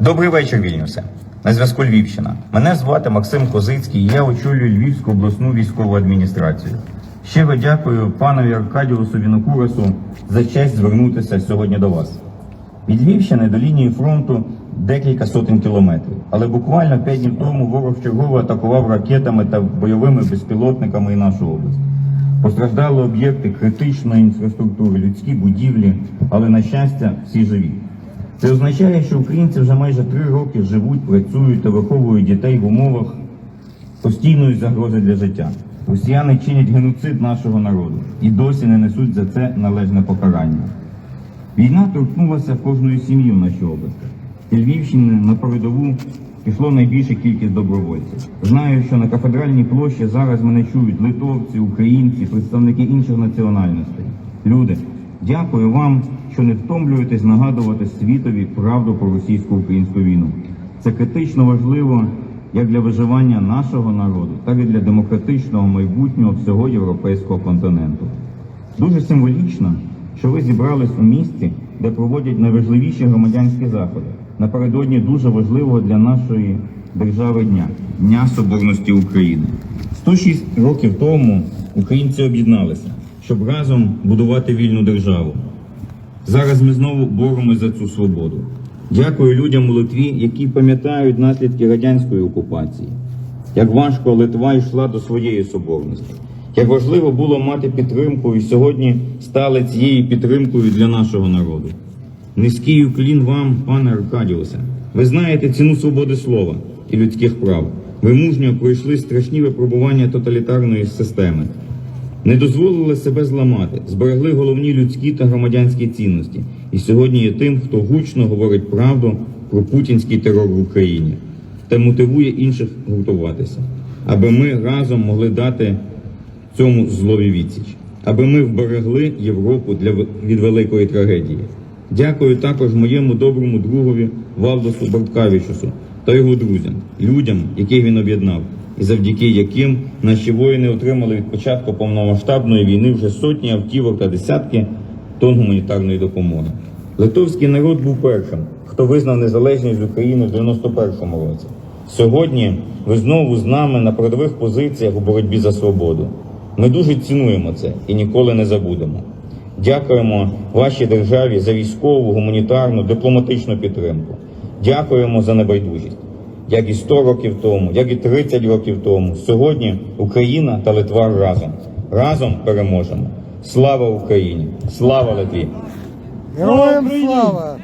Добрий вечір, Вільнюсе. На зв'язку Львівщина. Мене звати Максим Козицький, я очолюю Львівську обласну військову адміністрацію. Щиро дякую панові Аркадіусу Вінокурасу за честь звернутися сьогодні до вас. Від Львівщини до лінії фронту декілька сотень кілометрів, але буквально п'ять днів тому ворог чергово атакував ракетами та бойовими безпілотниками і нашу область. Постраждали об'єкти критичної інфраструктури, людські будівлі, але на щастя всі живі. Це означає, що українці вже майже три роки живуть, працюють та виховують дітей в умовах постійної загрози для життя. Росіяни чинять геноцид нашого народу і досі не несуть за це належне покарання. Війна торкнулася кожної сім'ї в нашій області. З Львівщини на передову пішло найбільша кількість добровольців. Знаю, що на кафедральній площі зараз мене чують литовці, українці, представники інших національностей. Люди, дякую вам, що не втомлюєтесь нагадувати світові правду про російсько-українську війну. Це критично важливо як для виживання нашого народу, так і для демократичного майбутнього всього європейського континенту. Дуже символічно, що ви зібрались у місті, де проводять найважливіші громадянські заходи напередодні дуже важливого для нашої держави дня Дня Соборності України. 106 років тому українці об'єдналися, щоб разом будувати вільну державу. Зараз ми знову боремось за цю свободу. Дякую людям у Литві, які пам'ятають наслідки радянської окупації. Як важко Литва йшла до своєї соборності. Як важливо було мати підтримку і сьогодні стали цією підтримкою для нашого народу. Низький уклін вам, пане Аркадіусе. Ви знаєте ціну свободи слова і людських прав. Ви мужньо пройшли страшні випробування тоталітарної системи. Не дозволили себе зламати, зберегли головні людські та громадянські цінності. І сьогодні є тим, хто гучно говорить правду про путінський терор в Україні та мотивує інших гуртуватися, аби ми разом могли дати цьому злові відсіч, аби ми вберегли Європу для від великої трагедії. Дякую також моєму доброму другові Валдосу Барткавічусу та його друзям, людям, яких він об'єднав, завдяки яким наші воїни отримали від початку повномасштабної війни вже сотні автівок та десятки тонн гуманітарної допомоги. Литовський народ був першим, хто визнав незалежність України в 91-му році. Сьогодні ви знову з нами на передових позиціях у боротьбі за свободу. Ми дуже цінуємо це і ніколи не забудемо. Дякуємо вашій державі за військову, гуманітарну, дипломатичну підтримку. Дякуємо за небайдужість. Як і 100 років тому, як і 30 років тому. Сьогодні Україна та Литва разом. Разом переможемо. Слава Україні! Слава Литві! Героям слава!